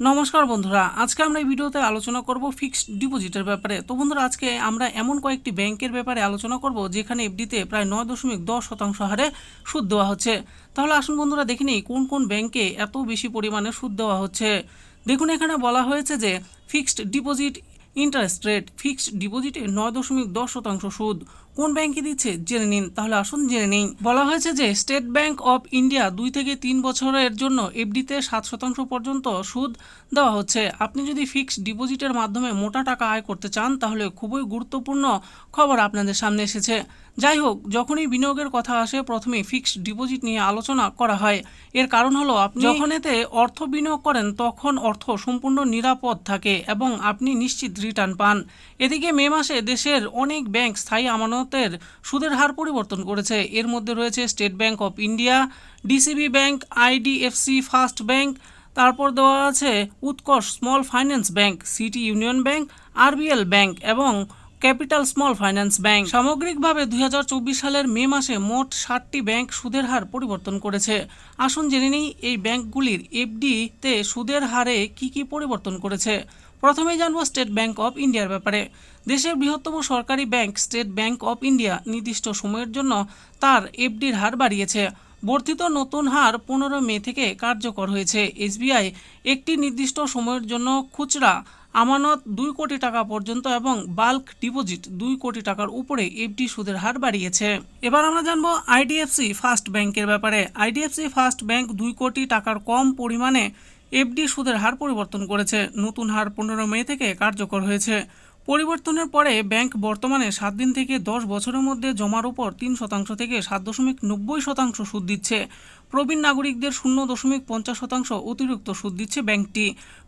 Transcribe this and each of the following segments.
নমস্কার বন্ধুরা, আজকে আমরা এই ভিডিওতে আলোচনা করব ফিক্সড ডিপোজিটের ব্যাপারে। তো বন্ধুরা, আজকে আমরা এমন কয়েকটি ব্যাংকের ব্যাপারে আলোচনা করব, যেখানে এফডিতে প্রায় নয় দশমিক দশ শতাংশ হারে সুদ দেওয়া হচ্ছে। তাহলে আসুন বন্ধুরা, দেখে নিই কোন কোন ব্যাংকে এত বেশি পরিমাণে সুদ দেওয়া হচ্ছে। দেখুন, এখানে বলা হয়েছে যে fixed deposit interest rate fixed ডিপোজিটে নয় দশমিক দশ শতাংশ সুদ। কোন ব্যাংকে দিচ্ছে জেনে নিন, তাহলে আসুন জেনে নিন বলা হয়েছে যে স্টেট ব্যাংক অফ ইন্ডিয়া দুই থেকে তিন বছরের জন্য এফডিতে সাত শতাংশ পর্যন্ত সুদ দেওয়া হচ্ছে। আপনি যদি ফিক্সড ডিপোজিটের মাধ্যমে মোটা টাকা আয় করতে চান, তাহলে খুবই গুরুত্বপূর্ণ খবর আপনাদের সামনে এসেছে। যাই হোক, যখনই বিনিয়োগের কথা আসে প্রথমে ফিক্সড ডিপোজিট নিয়ে আলোচনা করা হয়। এর কারণ হলো, আপনি যখন এতে অর্থ বিনিয়োগ করেন, তখন অর্থ সম্পূর্ণ নিরাপদ থাকে এবং আপনি নিশ্চিত রিটার্ন পান। এদিকে মে মাসে দেশের অনেক ব্যাংক স্থায়ী আমানতের সুদের হার পরিবর্তন করেছে। এর মধ্যে রয়েছে state bank of India, DCB bank, IDFC, first bank, তারপর দেওয়া আছে Utkarsh small finance bank, city union bank, RBL bank এবং ক্যাপিটাল স্মল ফাইন্যান্স ব্যাংক। সামগ্রিকভাবে দুই হাজার চব্বিশ সালের মে মাসে মোট ষাটটি ব্যাংক সুদের হার পরিবর্তন করেছে। আসুন জেনে নিই এই ব্যাংকগুলির এফডিতে সুদের হারে কি কি পরিবর্তন করেছে। প্রথমেই জানব স্টেট ব্যাংক অফ ইন্ডিয়ার ব্যাপারে। দেশের বৃহত্তম সরকারি bank state bank of India নির্দিষ্ট সময়ের জন্য তার এফডির হার বাড়িয়েছে। বর্ধিত নতুন হার পনেরো মে থেকে কার্যকর হয়েছে। এসবিআই একটি নির্দিষ্ট সময়ের জন্য খুচরা আমানত দুই কোটি টাকা পর্যন্ত এবং বাল্ক ডিপোজিট দুই কোটি টাকার উপরে এফডি সুদের হার বাড়িয়েছে। এবার আমরা জানব আইডিএফসি ফার্স্ট ব্যাংকের ব্যাপারে। আইডিএফসি ফার্স্ট ব্যাংক দুই কোটি টাকার কম পরিমাণে এফডি সুদের হার পরিবর্তন করেছে। নতুন হার পনেরো মে থেকে কার্যকর হয়েছে। পরিবর্তনের পরে ব্যাংক বর্তমানে সাত দিন থেকে দশ বছরের মধ্যে জমার উপর তিন শতাংশ থেকে সাত দশমিক নব্বই শতাংশ সুদ দিচ্ছে। প্রবীণ নাগরিকদের শূন্য দশমিক পঞ্চাশ শতাংশ অতিরিক্ত সুদ দিচ্ছে ব্যাংকটি।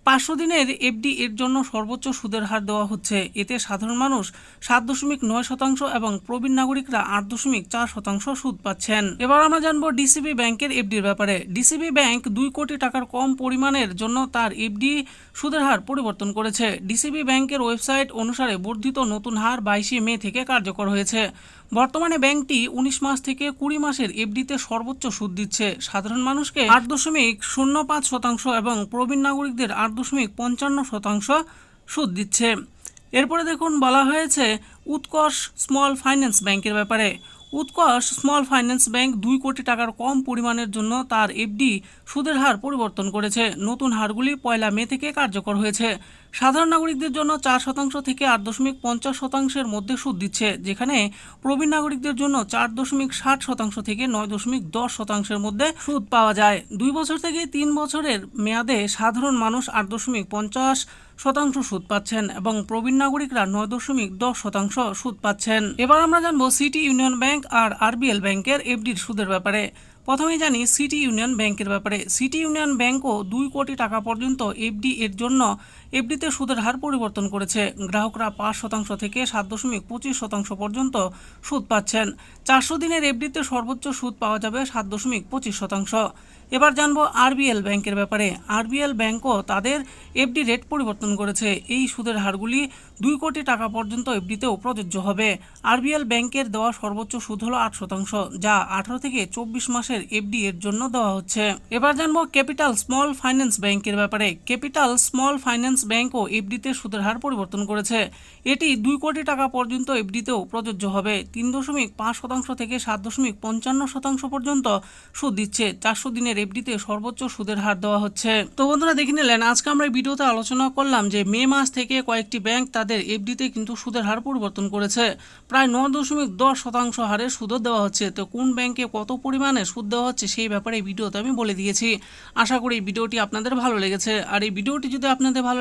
পাঁচশো দিনের এফডি এর জন্য সর্বোচ্চ সুদের হার দেওয়া হচ্ছে। এতে সাধারণ মানুষ সাত দশমিক নয় শতাংশ এবং প্রবীণ নাগরিকরা আট দশমিক চার শতাংশ সুদ পাচ্ছেন। এবার আমরা জানব ডিসিবি ব্যাংকের এফডির ব্যাপারে। ডিসিবি ব্যাংক দুই কোটি টাকার কম পরিমাণের জন্য তার এফডি সুদের হার পরিবর্তন করেছে। ডিসিবি ব্যাংকের ওয়েবসাইট অনুসারে বর্ধিত নতুন হার বাইশে মে থেকে কার্যকর হয়েছে। বর্তমানে ব্যাংকটি উনিশ মাস থেকে কুড়ি মাসের এফডিতে সর্বোচ্চ সুদ দিচ্ছে। সাধারণ মানুষকে আট দশমিক শূন্য পাঁচ শতাংশ এবং প্রবীণ নাগরিকদের আট দশমিক পঞ্চান্ন শতাংশ সুদ দিচ্ছে। এরপরে দেখুন, বলা হয়েছে উৎকর্ষ স্মল ফাইন্যান্স ব্যাংকের ব্যাপারে। উৎকর্ষ স্মল ফাইন্যান্স ব্যাংক দুই কোটি টাকার কম পরিমাণের জন্য তার এফডি সুদের হার পরিবর্তন করেছে। নতুন হারগুলি পয়লা মে থেকে কার্যকর হয়েছে। সাধারণ নাগরিকদের জন্য চার শতাংশ থেকে আট দশমিক পঞ্চাশ শতাংশের মধ্যে সুদ দিচ্ছে, যেখানে প্রবীণ নাগরিকদের জন্য চার দশমিক ষাট শতাংশ থেকে নয় দশমিক দশ শতাংশের মধ্যে সুদ পাওয়া যায়। দুই বছর থেকে তিন বছরের মেয়াদে সাধারণ মানুষ আট দশমিক পঞ্চাশ শতাংশ সুদ পাচ্ছেন এবং প্রবীণ নাগরিকরা নয় দশমিক দশ শতাংশ সুদ পাচ্ছেন। এবার আমরা জানব সিটি ইউনিয়ন ব্যাংক আর আরবিএল ব্যাংকের এফডির সুদের ব্যাপারে। প্রথমেই জানি সিটি ইউনিয়ন ব্যাংকের ব্যাপারে। সিটি ইউনিয়ন ব্যাংকও দুই কোটি টাকা পর্যন্ত এফডি এর জন্য এফডিতে সুদের হার পরিবর্তন করেছে। গ্রাহকরা পাঁচ শতাংশ থেকে সাত দশমিক পঁচিশ শতাংশ পর্যন্ত সুদ পাচ্ছেন। চারশো দিনের এফডিতে সর্বোচ্চ সুদ পাওয়া যাবে সাত দশমিক পঁচিশ শতাংশ। এবার জানব আরবিএল ব্যাংকের ব্যাপারে। আরবিএল ব্যাংকও তাদের এফডি রেট পরিবর্তন করেছে। এই সুদের হারগুলি দুই কোটি টাকা পর্যন্ত এফডিতেও প্রযোজ্য হবে। আরবিএল ব্যাংকের দেওয়া সর্বোচ্চ সুদ হলো আট শতাংশ, যা আঠারো থেকে চব্বিশ মাসের এফডি এর জন্য দেওয়া হচ্ছে। এবার জানব ক্যাপিটাল স্মল ফাইন্যান্স ব্যাংকের ব্যাপারে। ক্যাপিটাল স্মল ফাইন্যান্স ব্যাংকও এফডিতে সুদের হার পরিবর্তন করেছে। এটি দুই কোটি টাকা পর্যন্ত এফডিতেও প্রযোজ্য হবে। তিন দশমিক পাঁচ শতাংশ থেকে সাত দশমিক পঞ্চান্ন শতাংশ পর্যন্ত সুদ দিচ্ছে। চারশো দিনের এফডিতে সর্বোচ্চ সুদের হার দেওয়া হচ্ছে। তো বন্ধুরা, দেখে নিলেন, আজকে আমরা ভিডিওতে আলোচনা করলাম যে মে মাস থেকে কয়েকটি ব্যাংক তাদের এফডিতে কিন্তু সুদের হার পরিবর্তন করেছে। প্রায় নয় দশমিক দশ শতাংশ হারে সুদও দেওয়া হচ্ছে। তো কোন ব্যাংকে কত পরিমাণে সুদ দেওয়া হচ্ছে সেই ব্যাপারে ভিডিওতে আমি বলে দিয়েছি। আশা করি ভিডিওটি আপনাদের ভালো লেগেছে। আর এই ভিডিওটি যদি আপনাদের ভালো